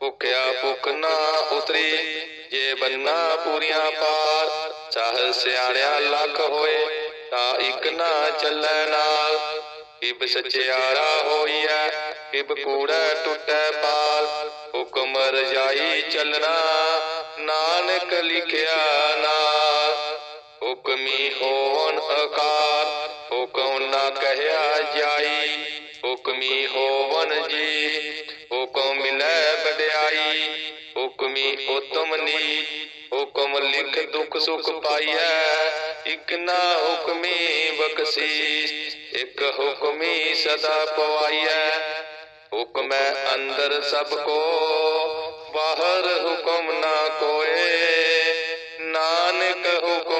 ਭੁਖਿਆ ਭੁਖ ਨਾ ਉਤਰੀ ਜੇ ਬੰਨਾ ਪੂਰੀਆਂ ਪਾਰ ਚਾਹ ਸਿਆਣਿਆ ਲੱਖ ਹੋਏ ਤਾਂ ਇੱਕ ਨਾ ਚੱਲੈ ਨਾਲ। ਕਿਬ ਸਚਿਆਰਾ ਹੋਈਐ ਕਿਬ ਕੂੜਾ ਟੁੱਟੈ ਪਾਲ ਹੁਕਮ ਰਜਾਈ ਚੱਲਣਾ ਨਾਨਕ ਲਿਖਿਆ ਨਾਲ। ਹੁਕਮੀ ਹੋਵਨ ਅਕਾਰ ਹੁਕਮ ਨਾ ਕਹਿਆ ਜਾਈ। ਹੁਕਮੀ ਹੋਵਨ ਜੀ ਵਡਿਆਈ ਹੁਕਮੀ ਉਤਮ ਹੁਕਮ ਲਿਖ ਦੁਖ ਸੁਖ ਪਾਈਐ। ਇਕ ਨਾ ਹੁਕਮੀ ਬਖਸ਼ੀਸ਼, ਇਕ ਹੁਕਮੀ ਸਦਾ ਪਵਾਈਐ। ਹੁਕਮੈ ਅੰਦਰ ਸਭ ਕੋ, ਬਾਹਰ ਹੁਕਮ ਨਾ ਕੋਏ। ਨਾਨਕ ਹੁਕਮ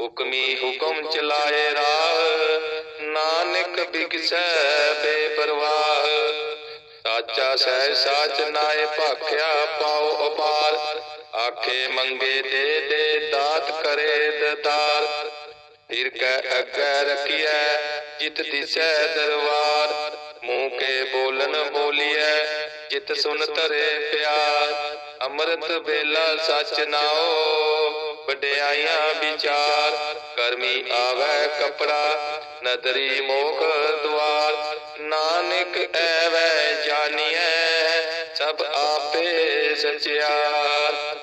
ਹੁਕਮੀ ਹੁਕਮ ਚਲਾਏ ਰਾਹ। ਨਾਨਕ ਬਿਗਸੈ ਬੇਪਰਵਾਹ। ਸਾਚਾ ਸਹਿ ਸਾਚ ਨਾਏ ਭਾਖਿਆ ਪਾਉ ਅਪਾਰ ਆਖੇ ਮੰਗੇ ਦੇ ਦੇ ਦਾਤ ਕਰੇ ਦਤਾਰ। ਫਿਰ ਕੈ ਅੱਗੇ ਰਖੀਐ, ਜਿਤ ਦਿਸੈ ਦਰਬਾਰ। ਮੂੰਹ ਕੇ ਬੋਲਨ ਬੋਲੀਐ, ਜਿਤ ਸੁਨ ਤਰੇ ਪਿਆਰ। ਅੰਮ੍ਰਿਤ ਵੇਲਾ ਸਚ ਨਾਓ ਵਡਿਆਈਆਂ ਵਿਚਾਰ, ਕਰਮੀ ਆਵੈ ਕਪੜਾ, ਨਦਰੀ ਮੋਖ ਦੁਆਰ। ਨਾਨਕ ਐਵੈ ਜਾਣੀਐ ਸਭ ਆਪੇ ਸਚਿਆਰ।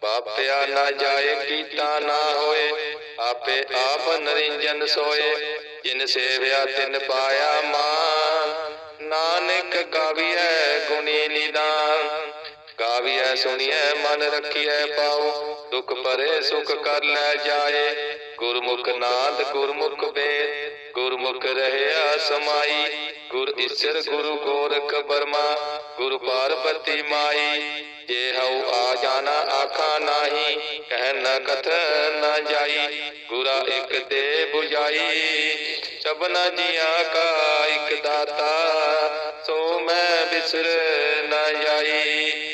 ਪਾਪਿਆ ਨਾ ਜਾਏ ਕੀਤਾ ਨਾ ਹੋਏ, ਆਪੇ ਆਪ ਨਰਿੰਜਨ ਸੋਏ। ਜਿਨ ਸੇਵਿਆ ਤਿਨ ਪਾਇਆ ਮਾਨ, ਨਾਨਕ ਗਾਵੀਐ ਗੁਣੀ ਨਿਦਾਨ। ਗਾਵੀਐ ਸੁਣੀਐ, ਮਨ ਰੱਖੀਐ ਪਾਉ ਦੁਖ ਪਰੇ ਸੁਖ ਕਰ ਲੈ ਜਾਏ। ਗੁਰਮੁਖ ਨਾਦ, ਗੁਰਮੁਖ ਵੇਦ ਗੁਰਮੁਖ ਰਹਿਆ ਸਮਾਈ। ਗੁਰ ਈਸ਼ਰ, ਗੁਰੂ ਗੋਰਖ ਬਰਮਾ। ਗੁਰ ਪਾਰਬਤੀ ਮਾਈ। ਜੇ ਹਉ ਆ ਜਾਣਾ, ਆਖਾ ਨਾਹੀ। ਕਹਿ ਨ ਕਥ ਨ ਜਾਈ। ਗੁਰਾ ਇਕ ਦੇ 부ਜਾਈ ਸਭਨਾ ਜੀਆਂ ਕਾ ਇਕ ਦਾਤਾ। ਸੋ ਮੈਂ ਬਿਸਰ ਨ ਜਾਈ।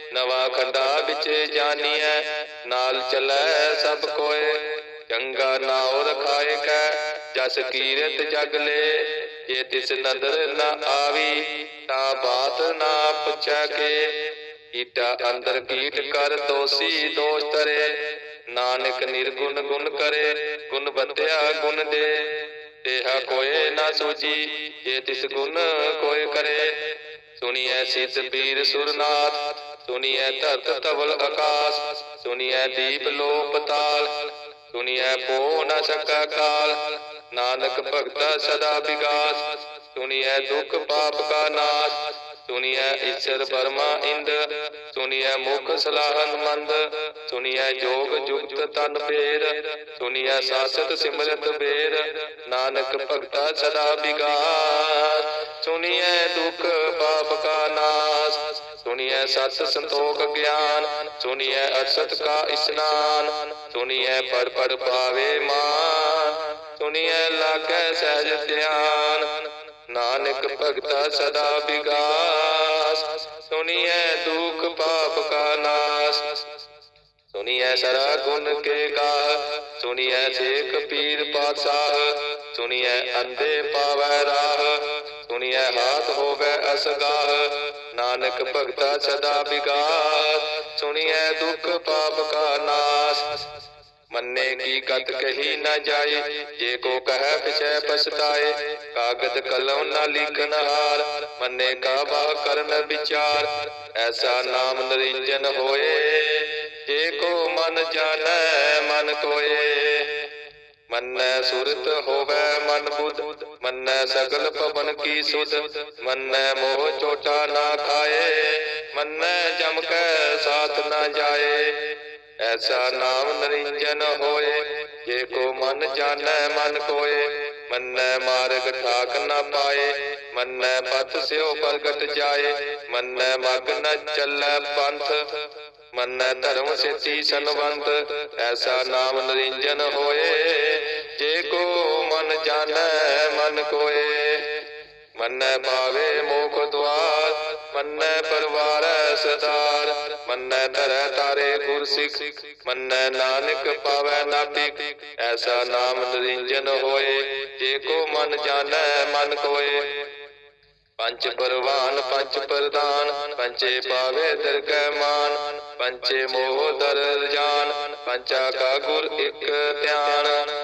ਨਵਾ ਖੰਡਾ ਵਿੱਚ ਜਾਨੀਐ, ਨਾਲ ਚੱਲੈ ਸਭ ਕੋਏ। ਚੰਗਾ ਨਾਉ ਰਖਾਏ ਕੈ, ਜਸ ਕੀਰਤ ਜਗ ਲੈ। ਜੇ ਤਿਸ ਨਦਰ ਨ ਆਵੀ, ਤਾਂ ਬਾਤ ਨਾ ਪੁੱਛੈ ਕੇ। ਕੀਟਾ ਅੰਦਰ ਕੀਟ ਕਰ ਦੋਸੀ ਦੋਸ਼ ਤਰੇ ਨਾਨਕ ਨਿਰਗੁਣ ਗੁਣ ਕਰੇ, ਗੁਣ ਬੰਦਿਆ ਗੁਣ ਦੇ। ਤੇਹਾ ਕੋਏ ਨਾ ਸੂਜੀ ਜੇ ਤਿਸ ਗੁਣ ਕੋਏ ਕਰੇ। ਸੁਣੀਐ ਸਿੱਧ ਪੀਰ ਸੁਰਨਾਥ ਸੁਣੀਐ ਧਰਤ ਤਵਲ ਆਕਾਸ ਸੁਣੀਐ ਦੀਪ ਲੋਪ ਤਾਲ ਸੁਣੀਐ ਪੋ ਨ ਸਕਾ ਕਾਲ। ਨਾਨਕ ਭਗਤਾ ਸਦਾ ਵਿਗਾਸ ਸੁਣੀਐ ਦੁਖ ਪਾਪ ਕਾ ਨਾਸ਼ ਸੁਣੀਐ ਈਸ਼ਰ ਬਰਮਾ ਇੰਦ ਸੁਣੀਐ ਮੁਖ ਸਲਾਹਨ ਮੰਦ ਸੁਣੀਐ ਜੋਗ ਜੁਗਤ ਤਨ ਫੇਰ ਸੁਣੀਐ ਸਾਸਤ ਸਿਮਰਤ ਬੇਰ। ਨਾਨਕ ਭਗਤਾ ਸਦਾ ਵਿਗਾਸ ਸੁਣੀਐ ਦੁਖ ਪਾਪ ਕਾ ਨਾਸ ਸੁਣੀਐ ਸਤ ਸੰਤੋਖ ਗਿਆਨ, ਸੁਣੀਐ ਅਸਤ ਕਾ ਇਸਨਾਨ, ਸੁਣੀਐ ਪਰ ਪਰ ਪਾਵੇ ਮਾਨ, ਸੁਣੀਐ ਲਾ ਲਾਗੈ ਸਹਿਜ ਧਿਆਨ, ਨਾਨਕ ਭਗਤਾ ਸਦਾ ਵਿਗਾਸ, ਸੁਣੀਐ ਦੁਖ ਪਾਪ ਕਾ ਨਾਸ, ਸੁਣੀਐ ਸਰਾ ਗੁਣ ਕੇ ਗਾਹ ਸੁਣੀਐ ਸੇਖ ਪੀਰ ਪਾਤਸ਼ਾਹ, ਸੁਣੀਐ ਅੰਧੇ ਪਾਵੈ ਰਾਹ, ਸੁਣੀਐ ਹਾਥ ਹੋਵੇ ਅਸਗਾਹ ਨਾਨਕ ਭਗਤਾ ਸਦਾ ਵਿਗਾਸ, ਸੁਣੀਐ ਦੁਖ ਪਾਪ ਕਾ ਨਾਸ। ਮੰਨੇ ਕੀ ਗਤ ਕਹੀ ਨਾ ਜਾਏ, ਜੇ ਕੋ ਕਹੈ ਪਿਛੈ ਪਛਤਾਏ, ਕਾਗਦ ਕਲਮ ਨਾ ਲਿਖਨ ਹਾਰ, ਮੰਨੇ ਕਾ ਬਾ ਕਰਨ ਵਿਚਾਰ। ਐਸਾ ਨਾਮ ਨਰਿੰਜਨ ਹੋਏ, ਜੇ ਕੋ ਮਨ ਜਾਣੈ, ਮਨ ਕੋਏ। ਮੰਨੈ ਸੁਰਤ ਹੋਵੇ ਮਨ ਬੁੱਧ ਮੰਨੈ ਸਗਲ ਪਵਨ ਕੀ ਸੁਧ, ਮੰਨੈ ਮੋਹ ਚੋਟਾ ਨਾ ਖਾਏ, ਮੰਨੈ ਜਮ ਕੈ ਸਾਥ ਨਾ ਜਾਏ। ਐਸਾ ਨਾਮ ਨਰਿੰਜਨ ਹੋਏ, ਜੇ ਕੋ ਮਨ ਜਾਣੈ ਮਨ ਕੋਏ, ਮੰਨੈ ਮਾਰਗ ਠਾਕ ਨਾ ਪਾਏ, ਮੰਨੈ ਪਥ ਸਿਓ ਪ੍ਰਗਟ ਜਾਏ, ਮੰਨੈ ਮਗ ਨ ਚੱਲੈ ਪੰਥ, ਮੰਨੈ ਧਰਮ ਸੇਤੀ ਸੰਵੰਤ ਐਸਾ ਨਾਮ ਨਰਿੰਜਨ ਹੋਏ। ਜੇ ਕੋ ਮਨ ਜਾਣੈ, ਮਨ ਕੋਏ। ਮੰਨੈ ਪਾਵੇ ਮੋਖ ਦੁਆਰ, ਮੰਨੈ ਪਰਵਾਰੈ ਸਦਾਰ ਮੰਨੈ ਧਰੈ ਤਾਰੇ ਗੁਰ ਸਿੱਖ ਮੰਨੈ ਨਾਨਕ ਪਾਵੈ ਨਾਪਿਕ ਐਸਾ ਨਾਮ ਨਿਰੰਜਨ ਹੋਏ, ਜੇ ਕੋ ਮਨ ਜਾਣੈ, ਮਨ ਕੋਏ। ਪੰਚ ਪਰਵਾਨ, ਪੰਚ ਪ੍ਰਦਾਨ, ਪੰਚੇ ਪਾਵੇ ਦਰਗਹਿ ਮਾਨ। ਪੰਚੇ ਮੋਹ ਦਰ ਜਾਨ, ਪੰਚਾ ਕਾ ਗੁਰ ਇਕ ਧਿਆਨ।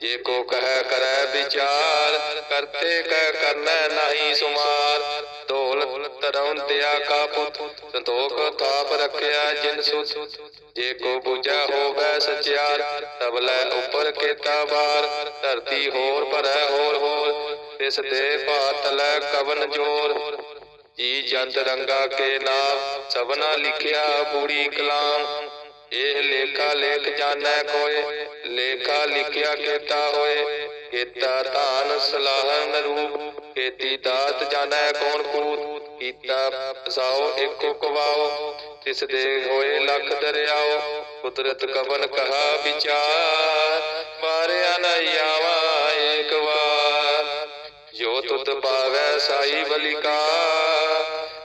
ਜੇ ਕੋ ਕਹਿ ਕਰੈ ਵਿਚਾਰ, ਕਰਤੇ ਕਹਿ ਕਰਨੈ ਨਹੀਂ ਸੁਮਾਰ। ਢੋਲ ਧਰਮ ਦਿਆ ਕਾ ਪੁੱਤ, ਸੰਤੋਖ ਥਾਪ ਰੱਖਿਆ ਜਿਨ ਸੁਤ। ਜੇ ਕੋ ਬੁਝਾ ਹੋਵੇ ਸਚਿਆਰ ਤਬਲੇ ਉੱਪਰ ਕੇਤਾ ਬਾਰ ਧਰਤੀ ਹੋਰ ਭਰੈ ਹੋਰ ਹੋਰ, ਤਿਸ ਦੇ ਭਾਤਲੈ ਕਵਨ ਜੋਰ। ਜੀ ਜੰਤ ਰੰਗਾ ਕੇ ਨਾਮ, ਸਭਨਾ ਲਿਖਿਆ ਬੂੜੀ ਕਲਾਮ। ਇਹ ਲੇਖਾ ਲੇਖ ਜਾਣੈ ਕੋਏ, ਲੇਖਾ ਲਿਖਿਆ ਕੀਤਾ ਹੋਏ। ਕੀਤਾ ਧਾਨ ਸਲਾਹਨ ਰੂਪ, ਕੀਤੀ ਦਾਤ ਜਾਣੈ ਕੌਣ ਕੂਤ। ਕੀਤਾ ਫਸਾਓ ਇੱਕੋ ਕਵਾਓ ਤਿਸ ਦੇ ਹੋਏ ਲੱਖ ਦਰਿਆਓ। ਕੁਦਰਤ ਕਵਨ ਕਹਾ ਵਿਚਾਰ, ਮਾਰਿਆ ਨ ਆਵਾ ਏਕ ਵਾਰ। ਜੋ ਤੁਤ ਪਾਵੈ ਸਾਈ ਬਲਿਕਾ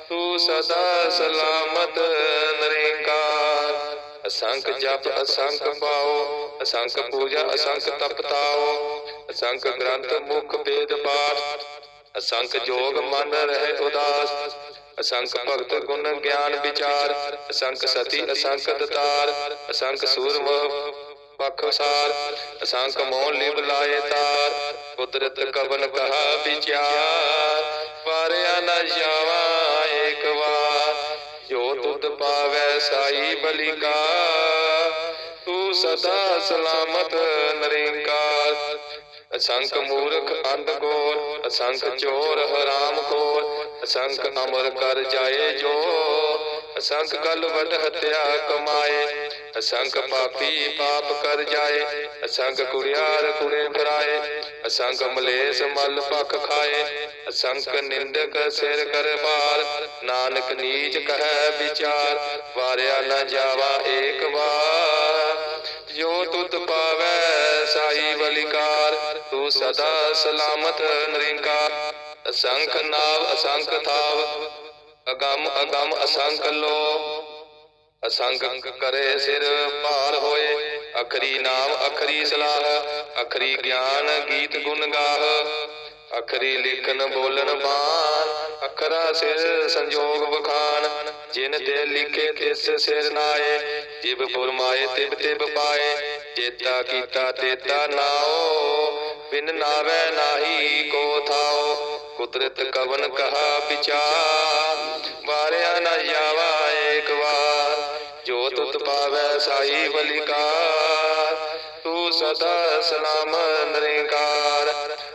ਤੂੰ ਸਦਾ ਸਲਾਮਤ ਅਸੰਖ ਜਪ ਅਸੰਖ ਪਾਓ ਅਸੰਖ ਪੂਜਾ ਅਸੰਖ ਤਪਤਾਓ ਅਸੰਖ ਗ੍ਰੰਥ ਮੁਖ ਵੇਦ ਪਾਠ ਅਸੰਖ ਜੋਗ ਮਨ ਰਹੇ ਉਦਾਸ ਅਸੰਖ ਭਗਤ ਗੁਣ ਗਿਆਨ ਵਿਚਾਰ ਅਸੰਖ ਸਤੀ ਅਸੰਖ ਦਤਾਰ ਅਸੰਖ ਸੂਰਮ ਪਖਸਾਰ ਅਸੰਖ ਮੋਹ ਲਿਵ ਲਾਏ ਤਾਰ ਕੁਦਰਤ ਕਵਨ ਕਹਾ ਵਿਚਾਰ ਪਾਰਿਆ ਨ ਜੋ ਤੁਧ ਸਾਈ ਬਲਿਕਾ ਤੂੰ ਸਦਾ ਸਲਾਮਤ ਨਰਿੰਕਾਰ ਅਸੰਖ ਮੂਰਖ ਅੰਧ ਗੋਰ ਅਸੰਖ ਚੋਰ ਹਰਾਮ ਖੋਰ ਅਸੰਖ ਅਮਰ ਕਰ ਜਾਏ ਜੋ ਅਸੰਖ ਗਲ ਵਡ ਹਤਿਆ ਕਮਾਏ ਅਸੰਖ ਪਾਪੀ ਪਾਪ ਕਰ ਜਾਏ ਅਸੰਖ ਕੁੜਿਆਰ ਕੁੜੇ ਫਰਾਏ ਅਸੰਖ ਮਲੇਸ ਮਲ ਪਖ ਖਾਏ ਅਸੰਖ ਨਿੰਦਕ ਸਿਰ ਕਰ ਭਾਰ, ਨਾਨਕ ਨੀਚ ਕਹੈ ਵਿਚਾਰ, ਵਾਰਿਆ ਨਾ ਜਾਵਾ ਏਕ ਵਾਰ। ਜੋ ਤੁਧ ਪਾਵੈ ਸਾਈ ਬਲਿਕਾਰ ਤੂੰ ਸਦਾ ਸਲਾਮਤ ਨਰਿੰਕਾਰ। ਅਸੰਖ ਨਾਵ ਅਸੰਖ ਥਾਵ ਅਗੰਮ ਅਗੰਮ ਅਸੰਖ ਲੋ ਅਸੰਖ ਕਰੇ ਸਿਰ ਭਾਰ ਹੋਏ। ਅਖਰੀ ਨਾਮ, ਅਖਰੀ ਸਲਾਹ। ਅਖਰੀ ਗਿਆਨ ਗੀਤ ਗੁਣ ਗਾਹ। ਅਖਰੀ ਲਿਖਨ ਬੋਲਨ ਬਾਣ। ਅਖਰਾ ਸਿਰ ਸੰਜੋਗ ਵਖਾਨ ਜਿਨ ਤੇ ਲਿਖੇ ਤਿਸ ਸਿਰ ਨਾਏ। ਜਿਬ ਫੁਰਮਾਏ ਤਿਬ ਤਿਬ ਪਾਏ। ਚੇਤਾ ਕੀਤਾ, ਤੇਤਾ ਨਾਓ। ਬਿਨ ਨਾਵੇ ਨਾਹੀ ਕੋ ਥਾਓ। ਕੁਦਰਤ ਕਵਨ ਕਹਾ ਵਿਚਾਰ। ਵਾਰਿਆ ਨਾ ਜਾਵਾ ਏਕ ਵਾਰ, ਜੋ ਤੁਤ ਪਾਵੈ ਸਾਈ ਬਲਿਕਾਰ। ਤੂੰ ਸਦਾ ਸਲਾਮ ਨਰਿੰਕਾਰ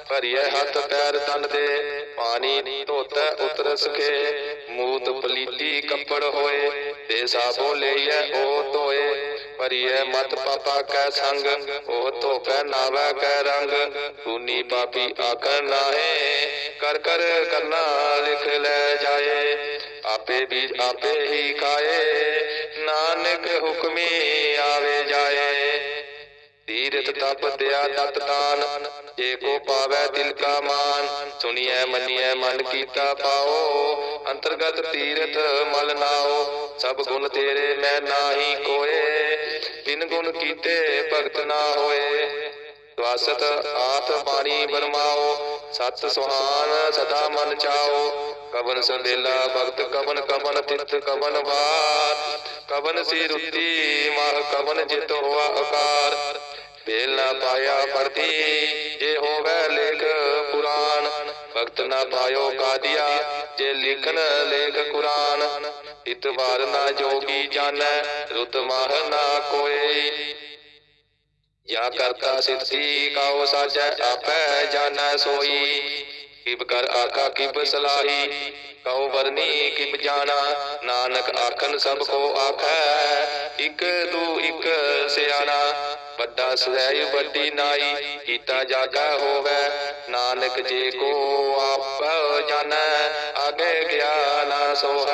ਭਰੀਏ ਹੱਥ ਪੈਰ ਤਨ ਦੇ, ਪਾਣੀ ਧੋਤੈ ਉਤਰ ਸਕੇ ਮੂਤ ਪਲੀਤੀ ਕੱਪੜ ਹੋਏ, ਤੇ ਸਾਬੋ ਲਈਐ ਉਹ ਧੋਏ। ਭਰੀਏ ਮਤ ਪਾਪਾ ਕੈ ਸੰਗ, ਉਹ ਧੋਪੈ ਨਾਵੈ ਕੈ ਰੰਗ। ਤੂਨੀ ਪਾਪੀ ਆਖਰ ਨਾਹੇ, ਕਰ ਕਰ ਕਰਨਾ ਲਿਖ ਲੈ ਜਾਏ। ਆਪੇ ਵੀ ਆਪੇ ਹੀ ਖਾਏ। ਨਾਨਕ ਹੁਕਮੀ ਆਵੇ ਜਾਏ। ਤੀ ਤਪ ਦਿਆ ਤਤ ਦਾਨ ਜੇ ਕੋ ਪਾਵੈ ਦਿਲ ਕਾ ਮਾਨ। ਸੁਣੀਐ, ਮੰਨੀਐ, ਮਨ ਕੀਤਾ ਪਾਓ। ਅੰਤਰਗਤ ਤੀਰਥ ਮਲ ਨਾਓ। ਸਭ ਗੁਣ ਤੇਰੇ ਮੈਂ ਨਾਹੀ ਕੋਏ। ਬਿਨ ਗੁਣ ਕੀਤੇ ਭਗਤ ਨਾ ਹੋਏ। ਸਵਾਸਤ ਆਤ ਬਾਣੀ ਬਰਮਾਓ। ਸਤ ਸੁਹਾਨ ਸਦਾ ਮਨ ਚਾਓ। ਕਵਨ ਸੰਦੇਲਾ, ਭਗਤ ਕਵਨ ਕਵਨ ਤਿਤ ਕਵਨ ਵਾਰ। ਕਵਨ ਸੀ ਰੁੱਤੀ ਮਾਹ ਕਵਨ ਜਿਤ ਹੋਆ ਆਕਾਰ ਬੇਲ ਨਾ ਪਾਇਆ ਪਰਤੀ ਜੇ ਹੋਵੇ ਲੇਖ ਪੁਰਾਨ ਭਗਤ ਨਾ ਪਾਇਓ ਕਾਦੀਆ, ਜੇ ਲਿਖਨ ਲੇਖ ਕੁਰਾਨ। ਇਤਵਾਰ ਨਾ ਜੋਗੀ ਜਾਣੈ, ਰੁਤ ਮਾਹ ਨਾ ਕੋਈ ਯਾ ਕਰਤਾ ਸਿੱਧੀ, ਕਾਉ ਸਾਜੈ, ਆਪੈ ਜਾਣੈ ਸੋਈ। ਕਿਬ ਕਰ ਆਖਾ ਕਿਬ ਸਲਾਹੀ, ਕਉ ਵਰਨੀ ਕਿਬ ਜਾਣਾ, ਨਾਨਕ ਆਖਨ ਸਭ ਕੋ ਆਖੈ, ਇਕ ਦੂ ਇਕ ਸਿਆਣਾ, ਵੱਡਾ ਸਹਿ ਵੱਡੀ ਨਾਈ, ਕੀਤਾ ਜਾਗਾ ਹੋਵੇ, ਨਾਨਕ ਜੇ ਕੋ ਆਪ ਜਾਣੈ, ਆਗੇ ਗਿਆਨ ਸੋ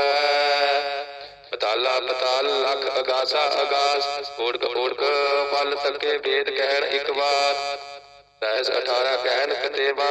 ਪਤਾਲਾ ਪਤਾਲ ਲਖ ਅਗਾਸਾ ਅਗਾਸ ਓੜਕ ਓੜਕ ਫਲ ਤੱਕੇ ਵੇਦ ਕਹਿਣ ਇਕ ਵਾਰ। ਰਹਿਸ 18 ਕਹਿਣ ਕਤੇਵਾ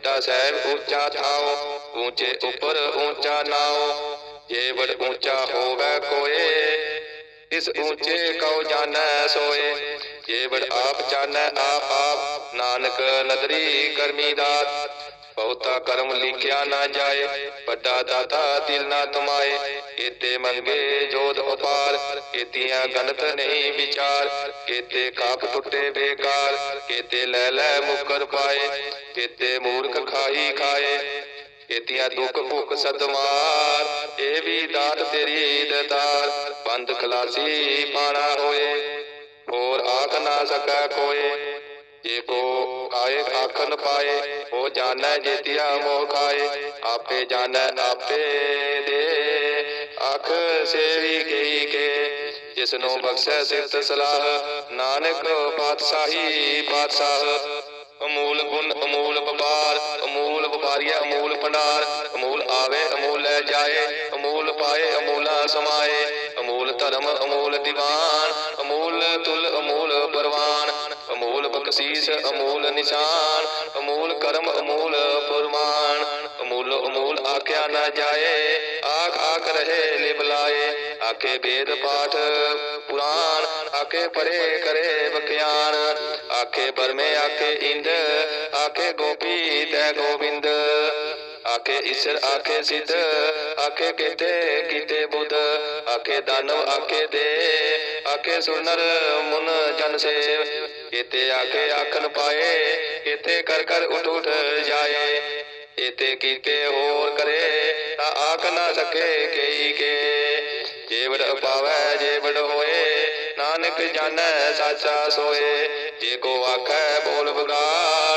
ਵੱਡਾ ਸਹਿਬ ਉੱਚਾ ਥਾਓ, ਉੱਚੇ ਉੱਪਰ ਉੱਚਾ ਨਾਓ, ਜੇ ਬੜ ਉੱਚਾ ਹੋਵੇ ਕੋਏ, ਇਸ ਉੱਚੇ ਕਉ ਜਾਣੈ ਸੋਏ, ਜੇ ਬੜ ਆਪ ਜਾਣੈ ਆਪ ਆਪ, ਨਾਨਕ ਨਦਰੀ ਕਰਮੀ ਦਾਤ ਬਹੁਤਾ ਕਰਮ ਲਿਖਿਆ ਨਾ ਜਾਏ, ਵੱਡਾ ਦਾਤਾ ਦਿਲ ਨਾ ਤੁਮਾਏ। ਕੀਤੇ ਮੰਗੇ ਜੋਤ ਉਪਾਰ, ਕੀਤੀਆਂ ਗਨਤ ਨਹੀਂ ਵਿਚਾਰ, ਕੀਤੇ ਕਾਪ ਟੁੱਟੇ ਬੇਕਾਰ, ਕੀਤੇ ਲੈ ਲੈ ਮੁਕਰ ਪਾਏ, ਕੀਤੇ ਮੂਰਖ ਖਾਈ ਖਾਏ। ਕੀਤੀਆਂ ਦੁੱਖ ਭੁੱਖ ਸਦਮਾਰ ਇਹ ਵੀ ਦਾਤ ਤੇਰੀ ਦਤਾਰ। ਬੰਦ ਖਲਾਸੀ ਪਾਣਾ ਹੋਏ, ਹੋਰ ਆਖ ਨਾ ਸਕੈ ਕੋਏ। ਜੇ ਕੋ ਆਏ ਆਖਨ ਪਾਏ, ਉਹ ਜਾਣੈ ਜੇਤਿਆ ਮੋਹ ਖਾਏ, ਆਪੇ ਜਾਣੈ ਆਪੇ ਦੇ। ਆਖ ਸੇਵੀ ਗਈ ਕੇ ਜਿਸ ਬਖਸ਼ੈ ਸਿਫਤ ਸਲਾਹ, ਨਾਨਕ ਪਾਤਸ਼ਾਹੀ ਪਾਤਸ਼ਾਹ। ਅਮੂਲ ਗੁਣ, ਅਮੂਲ ਵਪਾਰ, ਅਮੂਲ ਵਪਾਰੀਆ, ਅਮੂਲ ਭੰਡਾਰ, ਅਮੂਲ ਆਵੇ, ਅਮੂਲ ਲੈ ਜਾਏ, ਅਮੂਲ ਪਾਏ, ਅਮੂਲਾ ਸਮਾਏ। ਅਮੂਲ ਧਰਮ, ਅਮੂਲ ਦੀਵਾਨ, ਅਮੂਲ ਤੁਲ, ਅਮੂਲ ਪਰਵਾਨ ਅਮੂਲ ਬਖਸ਼ੀਸ, ਅਮੂਲ ਨਿਸ਼ਾਨ, ਅਮੂਲ ਕਰਮ, ਅਮੂਲ ਫਰਮਾਨ। ਅਮੂਲ ਅਮੂਲ ਆਖਿਆ ਨਾ ਜਾਏ, ਆਖ ਆਖ ਰਹੇ ਲਿਬਲਾਏ ਆਖੇ ਵੇਦ ਪਾਠ ਪੁਰਾਣ, ਆਖੇ ਪਰੇ ਕਰੇ ਬਖਿਆਨ ਆਖੇ ਬਰਮੇ, ਆਖੇ ਇੰਦ, ਆਖੇ ਗੋਪੀ ਤੈ ਗੋਬਿੰਦ। ਆਖੇ ਈਸ਼ਰ, ਆਖੇ ਸਿੱਧ, ਆਖੇ ਕੀਤੇ ਕੀਤੇ ਬੁੱਧ। ਆਖੇ ਦਾਨਵ, ਆਖੇ ਦੇ ਆਖੇ ਸੁਨਰ ਮੁਨ ਜਨ ਸੇਵ ਕੀਤੇ ਆਖੇ ਆਖਨ ਪਾਏ ਕੀਤੇ ਕਰ ਕਰ ਉਠ ਉਠ ਜਾਏ। ਇਤੇ ਕੀਤੇ ਹੋਰ ਕਰੇ, ਤਾਂ ਆਖ ਨਾ ਸਕੇ ਕਈ ਕੇ। ਜੇਵੜ ਪਾਵੈ ਜੇਵੜ ਹੋਏ, ਨਾਨਕ ਜਾਣੈ, ਸਾਚਾ ਸੋਏ। ਜੇ ਕੋ ਆਖੈ ਬੋਲ ਬਗਾ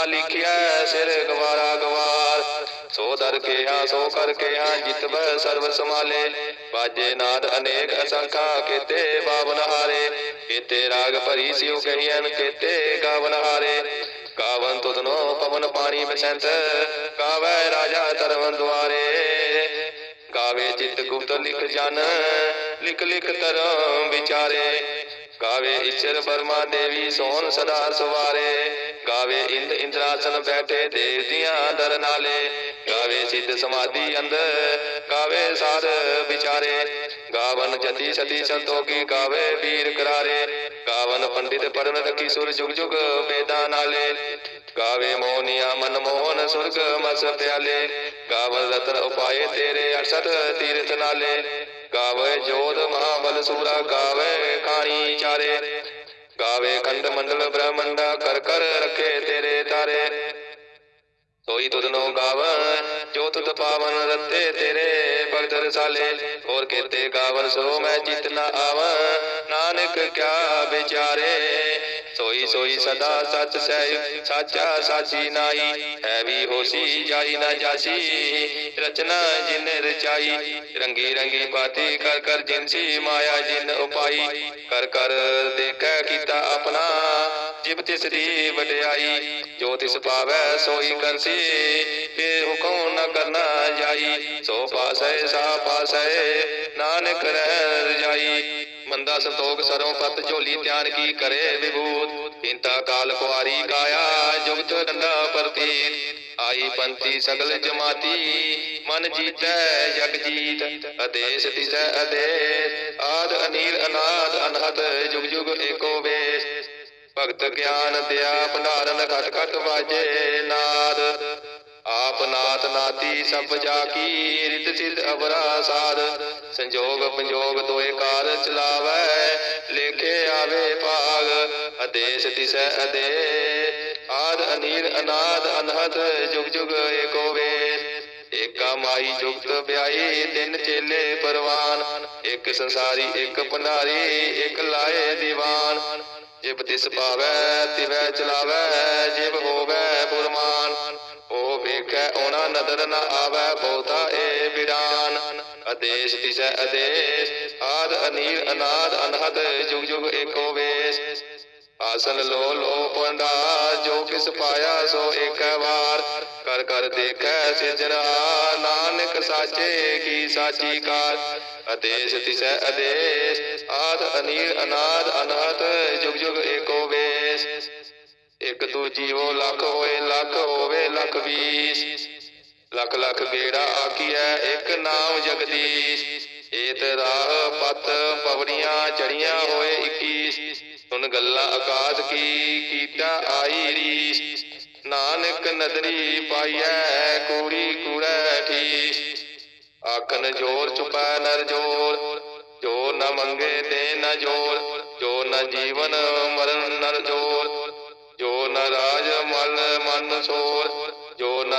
ਤਾਂ ਲਿਖਿਆ ਸਿਰ ਗਵਾਰਾ ਗਵਾਰ। ਸੋ ਦਰ ਕੇ ਸੋ ਕਰ ਕੇ ਜਿਤਬੈ ਸਰਬ ਸਮਾਲੇ ਬਾਜੇ ਨਾਦ ਅਨੇਕ ਅਸੰਖਾ, ਕੀਤੇ ਬਾਵਨ ਹਾਰੇ। ਕੀਤੇ ਰਾਗ ਭਰੀ ਸਿਉ ਕਹੀਐਨ, ਕੀਤੇ ਗਾਵਨ ਹਾਰੇ। ਗਾਵਨ ਤੁਧਨੋ ਪਵਨ ਪਾਣੀ ਬਸੰਤ, ਗਾਵੇ ਰਾਜਾ ਤਰਵਨ ਦੁਆਰੇ। ਗਾਵੇ ਚਿਤ ਗੁਪਤ ਲਿਖ ਜਨ, ਲਿਖ ਲਿਖ ਤਰਮ ਵਿਚਾਰੇ। ਗਾਵੇ ਈਸ਼ਰ ਬਰਮਾ ਦੇਵੀ, ਸੋਨ ਸਦਾ ਸਵਾਰੇ। ਗਾਵੇ ਇੰਦ ਇੰਦਰਾਸਨ ਬੈਠੇ ਦੇਵ ਦੀਆਂ ਦਰ ਨਾਲੇ। ਗਾਵੇ ਸਿੱਧ ਸਮਾਧੀ ਅੰਦਰ, ਗਾਵੇ ਗਾਵੇ ਵਿਚਾਰੇ। ਗਾਵਨ ਜਤੀ ਸਤੀ ਸੰਤੋਖੀ ਗਾਵੇ ਵੀਰ ਕਰਾਰੇ। ਗਾਵਨ ਪੰਡਿਤ ਪੜਨ ਰਖੀ ਸੁਰ ਜੁਗ ਜੁਗ ਵੇਦਾਂ ਨਾਲੇ। ਗਾਵੇ ਮੋਹਨੀਆ ਮਨ ਮੋਹਨ ਸੁਰਗ ਮਸ ਪਿਆਲੇ। ਗਾਵਨ ਰਤਨ ਉਪਾਏ ਤੇਰੇ 68 ਤੀਰਥ ਨਾਲੇ। ਗਾਵੇ ਜੋਧ ਮਹਾਬਲ ਸੂਰਾ ਗਾਵੇ ਖਾਣੀ ਚਾਰੇ। ਗਾਵੇ ਖੰਡ ਮੰਡਲ ਬ੍ਰਹਮੰਡਾ, ਕਰ ਕਰ ਰਖੇ ਤੇਰੇ ਤਾਰੇ। ਸੋਈ ਤੁਧਨੋ ਗਾਵਨ ਜੋ ਤੁਧ ਪਾਵਨ ਰਤੇ ਤੇਰੇ ਭਗਤ ਰਸਾਲੇ। ਹੋਰ ਕੇਤੇ ਗਾਵਨ ਸੋ ਮੈਂ ਜਿਤ ਨ ਨਾਨਕ ਕਿਆ ਵਿਚਾਰੇ। ਸੋਈ ਸੋਈ ਸਦਾ ਸਚ ਸਹਿ ਸਾਚਾ ਸਾਚੀ ਨਾਈ ਹੈ ਵੀ ਹੋਸੀ, ਜਾਈ ਨਾ ਜਾਸੀ। ਰਚਨਾ ਜਿਨ ਰਚਾਈ, ਰੰਗੀ ਰੰਗੀ ਬਾਤੀ ਕਰ ਕਰ ਜਿਨਸੀ ਮਾਇਆ ਜਿਨ ਉਪਾਈ। ਕਰ ਕਰ ਦੇਖੈ ਕੀਤਾ ਆਪਣਾ, ਜਿਬ ਤਿਸ ਦੀ ਵਡਿਆਈ। ਜੋ ਤਿਸ ਪਾਵੈ ਸੋਈ ਕਰਸੀ ਫੇ ਹੁਕਮ ਨ ਕਰਨਾ ਜਾਈ। ਸੋ ਪਾਸੈ, ਸਾ ਪਾਸੈ, ਨਾਨਕ ਰਹਿ ਰਜਾਈ। ਮੰਦਾ ਸੰਤੋਖ ਸਰੋਂ ਪਤ ਝੋਲੀ ਧਿਆਨ ਕੀ ਕਰੇ ਵਿਭੂਤ? ਇੰਤਾ ਕਾਲ ਕੁਆਰੀ ਕਾਇਆ, ਜੁਗਤ ਡੰਡਾ ਪ੍ਰਤੀਤ। ਆਈ ਪੰਥੀ ਸਗਲ ਜਮਾਤੀ, ਮਨ ਜੀਤੈ ਜਗ ਜੀਤ। ਅਦੇਸ ਤਿਸੈ ਅਦੇਸ ਆਦ ਅਨੀਲ ਅਨਾਦ ਅਨਹਦ, ਜੁਗ ਜੁਗ ਏਕੋ ਵੇਸ। ਭਗਤ ਗਿਆਨ ਦਿਆ ਭੰਡਾਰਨ ਘਟ ਘਟ ਵਾਜੇ ਨਾਦ। ਆਪ ਨਾਤ ਨਾਤੀ ਸਭ ਜਾ ਕੀ, ਰਿਤ ਸਿਧ ਅਵਰਾ ਸਾਧ। ਸੰਜੋਗ ਪੰਜੋਗ ਦੋਏ ਕਾਰ ਚਲਾਵੈ, ਲੇਖੇ ਆਵੇ ਭਾਗ। ਅਦੇਸ ਤਿਸੈ ਅਦੇ, ਆਦ ਅਨੀਲ ਅਨਾਦ ਅਨਹਦ, ਜੁਗ ਜੁਗ ਏਕੋ ਵੇਸ ਏਕਾ ਮਾਈ ਜੁਗਤ ਵਿਆਈ ਤਿੰਨ ਚੇਲੇ ਪਰਵਾਨ। ਇੱਕ ਸੰਸਾਰੀ, ਇੱਕ ਭੰਡਾਰੀ, ਇੱਕ ਲਾਏ ਦੀਵਾਨ। ਜਿਬ ਤਿਸ ਪਾਵੈ ਤਿਵੈ ਚਲਾਵੈ ਜਿਬ ਹੋਵੈ ਬੁਰਮਾਨ ਉਹ ਵੇਖੈ ਓਨਾ ਨਦਰ ਨ ਆਵੈ, ਬਹੁਤਾ ਏ ਵਿਡਾਨ ਅਦੇਸ਼ ਤਿਸੈ ਅਦੇਸ਼ ਆਦ ਅਨੀਲ, ਅਨਾਦ, ਅਨਹਦ ਜੁਗ ਜੁਗ ਏਕੋ ਵੇਸ। ਆਸਨ ਲੋ ਲੋ ਪੰਡਾ ਜੋ ਕਿਸ ਪਾਇਆ ਸੋ ਏਕ ਵਾਰ। ਕਰ ਕਰ ਦੇਖੈ ਸਿਜਰਾ ਨਾਨਕ ਸਾਚੇ ਕੀ ਸਾਚੀ ਕਾਰ। ਅਦੇਸ਼ ਤਿਸੈ ਅਦੇਸ਼ ਆਦ ਅਨੀਲ ਅਨਾਦ ਅਨਹਦ ਜੁਗ ਜੁਗ ਏਕੋ ਵੇਸ। ਇੱਕ ਦੂ ਜੀਵੋ ਲੱਖ ਹੋਏ, ਲੱਖ ਹੋਵੇ ਲੱਖ ਵੀਸ। ਲੱਖ ਲੱਖ ਗੇੜਾ ਆਕੀਐ ਇੱਕ ਨਾਮ ਜਗਦੀਸ਼। ਏਤ ਰਾਹ ਪਤ ਪਵੜੀਆਂ ਚੜੀਆਂ ਹੋਏ 21 ਸੁਨ ਗੱਲਾਂ ਆਕਾਸ਼ ਕੀ ਕੀਤਾ ਆਈ ਰੀਸ। ਨਾਨਕ ਨਦਰੀ ਪਾਈਐ, ਕੂੜੀ ਕੂੜੈ ਠੀਸ। ਆਖਨ ਜੋਰ ਚੁਪੈ ਨਰ ਜੋਰ, ਜੋ ਨ ਮੰਗੇ ਤੇ ਨ ਜੋਰ, ਜੋ ਨ ਜੀਵਨ ਮਰਨ ਨਰ ਜੋਰ, ਜੋ ਨ ਰਾਜ ਮਲ ਮਨ ਸੋਰ।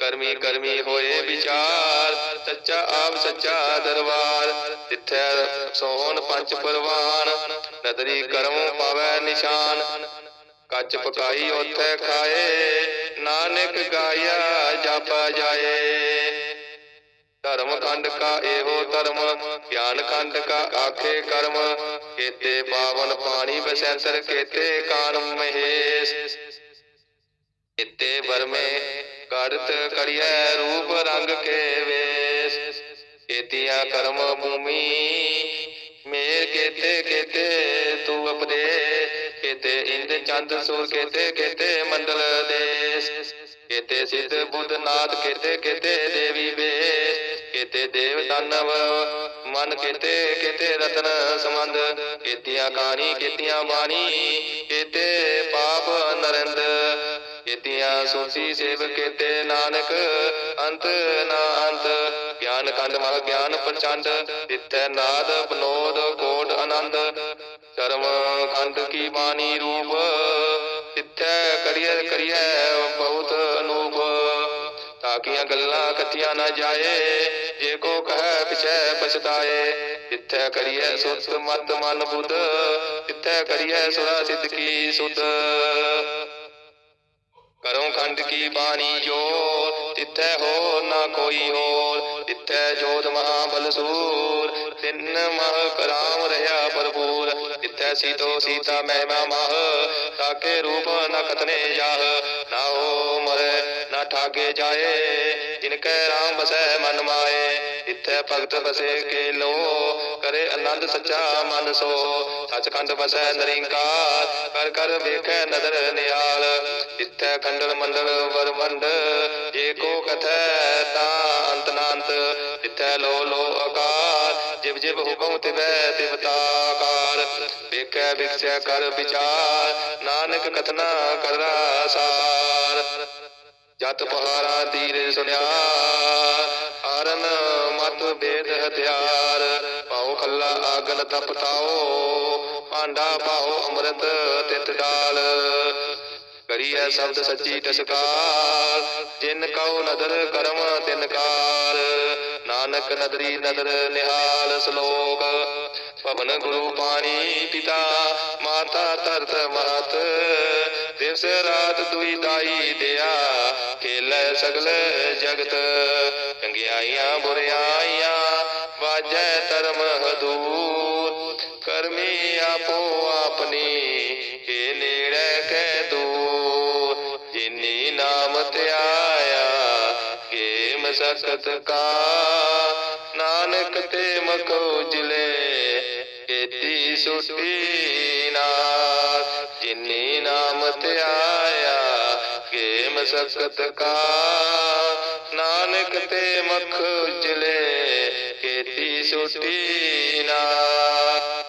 ਕਰਮੀ ਕਰਮੀ ਹੋਏ ਵਿਚਾਰ, ਸੱਚਾ ਆਪ ਸੱਚਾ ਦਰਬਾਰ, ਤਿੱਥੈ ਸੋਹਣ ਪੰਜ ਪਰਵਾਨ, ਨਦਰੀ ਕਰਮ ਪਾਵੈ ਨਿਸ਼ਾਨ। ਕੱਚ ਪਕਾਈ ਉਥੇ ਖਾਏ, ਨਾਨਕ ਗਾਇਆ ਜਾਪਾ ਜਾਏ। ਧਰਮ ਖੰਡ ਕਾ ਇਹੋ ਧਰਮ, ਗਿਆਨ ਖੰਡ ਕਾ ਆਖੇ ਕਰਮ, ਕੇਤੇ ਪਾਵਨ ਪਾਣੀ ਬਸੰਤਰ ਕੇਤੇ ਕਾਨ ਮਹੇਸ਼। ਇਤੇ ਵਰਮੇ ਕਰਤ ਕਰਿਐ ਰੂਪ ਰੰਗ ਕੇ ਵੇਸ। ਕੇਤੀਆਂ ਕਰਮ ਭੂਮੀ, ਮੇਰ ਕੇਤੇ ਕੇਤੇ ਤੂੰ ਅਪਦੇ ਕੇਤੇ ਇੰਦ ਚੰਦ, ਸੂਰ ਕੇਤੇ ਕੇਤੇ ਮੰਡਲ ਦੇਸ। ਕੇਤੇ ਸਿੱਧ ਬੁੱਧ ਨਾਦ, ਕੇਤੇ ਕੇਤੇ ਦੇਵੀ ਵੇਸ। ਕੇਤੇ ਦੇਵ ਦਾਨਵ, ਮਨ ਕੇਤੇ ਕੇਤੇ ਰਤਨ ਸਮੰਦ ਕੇਤੀਆਂ ਕਾਣੀ, ਕੇਤੀਆਂ ਬਾਣੀ, ਕੇਤੇ ਸੂਚੀ ਸੇਵ ਕੇਤੇ ਨਾਨਕ, ਅੰਤ ਨਾ ਅੰਤ। ਗਿਆਨ ਖੰਡ ਮਹ ਗਿਆਨ ਪ੍ਰਚੰਡ ਤਿੱਥੈ ਨਾਦ ਬਨੋਦ ਕੋਟ ਆਨੰਦ। ਕਰਮ ਖੰਡ ਕੀ ਬਾਣੀ ਰੂਪ ਤਿੱਥੈ ਕਰੀਏ ਕਰੀਏ ਬਹੁਤ ਅਨੂਪ। ਤਾਕੀਆਂ ਗੱਲਾਂ ਕਥੀਆਂ ਨਾ ਜਾਏ, ਜੇ ਕੋ ਕਹੈ ਪਿਛੈ ਪਛਤਾਏ। ਤਿੱਥੈ ਕਰੀਐ ਸੁਤ ਮਤ ਮਨ ਬੁੱਧ ਤਿੱਥੈ ਕਰੀਏ ਸੁਰਾ ਸਿੱਧ ਕੀ ਸੁਧ। ਕਰੋ ਖੰਡ ਕੀ ਬਾਣੀ ਜੋ ਤਿੱਥੈ ਹੋਰ ਨਾ ਕੋਈ ਹੋਰ। ਤਿੱਥੈ ਜੋਤ ਮਹਾ ਬਲਸੂਰ। ਤਿੰਨ ਮਹ ਕਰਾਮ ਰਹਾ ਭਰਪੂਰ। ਜਿਤੈ ਸੀਤੋ ਸੀਤਾ ਮਹਿਮਾ ਮਹ। ਤਾਕੇ ਰੂਪ ਨ ਕਤਨੇ ਜਾਹ। ਨਾ ਹੋ ਮਰੇ ਨਾ ਠਾਗੇ ਜਾਏ ਜਿਨ ਕੈ ਰਾਮ ਵਸੈ ਮਨ ਮਾਏ। ਇਥੈ ਭਗਤ ਬਸੇ ਕੇ ਲੋ ਕਰੇ ਆਨੰਦ ਸੱਚਾ ਮਨ ਸੋ। ਸਚਖੰਡ ਬਸੈ ਨਰਿੰਕਾਰ, ਕਰ ਕਰ ਵੇਖੈ ਨਦਰ ਨਿਹਾਲ। ਇਥੈ ਖੰਡਲ ਮੰਡਲ ਵਰਮੰਡ ਜੇ ਕੋ ਕਥੈ ਤਾ ਅੰਤ ਨਾੰਤ। ਇਥੈ ਲੋ ਲੋ ਆਕਾਰ, ਜਿਵ ਜਿਵ ਹੁਕਮ ਤਿਵੈ ਤਿਵਤਾਕਾਰ ਵੇਖੈ ਵਿਖਸੈ ਕਰ ਵਿਚਾਰ, ਨਾਨਕ ਕਥਨਾ ਕਰ ਸਾਰ ਜਤ ਪਹਾਰਾ ਤੀਰ ਸੁਨਿਆ ਹਰਨ ਮਤ ਬੇਦ ਹਥਿਆਰ ਪਾਉ ਖੱਲਾ ਆਗਨ ਤਪਤਾਓ ਭਾਂਡਾ ਪਾਉ ਅੰਮ੍ਰਿਤ ਤਿਤ ਡਾਲ। ਕਰੀਐ ਸ਼ਬਦ ਸੱਚੀ ਟਸਕਾਰ ਜਿਨ ਕਉ ਨਦਰ ਕਰਮ ਤਿਨ ਕਾਰ। ਨਾਨਕ ਨਦਰੀ ਨਦਰ ਨਿਹਾਲ ਸ਼ਲੋਕ ਪਵਨ ਗੁਰੂ ਪਾਣੀ ਪਿਤਾ, ਮਾਤਾ ਧਰਤ ਮਹਤ ਦਿਵਸ ਰਾਤ ਦੁਈ ਦਾਈ ਦਿਆ, ਖੇਲੇ ਸਗਲ ਜਗਤ। ਚੰਗਿਆਈਆਂ, ਬੁਰਿਆਈਆਂ, ਵਾਜੈ ਧਰਮ ਹਦੂਰ ਕਰਮੀ ਆਪੋ ਆਪਣੀ ਏ ਨੇੜੇ ਕੈ ਦੂਰ। ਜਿਨੀ ਨਾਮ ਧਿਆਇਆ ਕੇ ਮਸਕਤ ਕਾ। ਨਾਨਕ ਤੇ ਮਖ ਉਜਲੇ ਕੀਤੀ ਸੁਟੀ ਨਾਰ ਜਿਨੀ ਨਾਮ ਆਇਆ ਕੇ ਮਸਕਤ ਕਾ। ਨਾਨਕ ਤੇ ਮਖ ਉਜਲੇ ਕੀਤੀ ਸੁਟੀ ਨਾਰ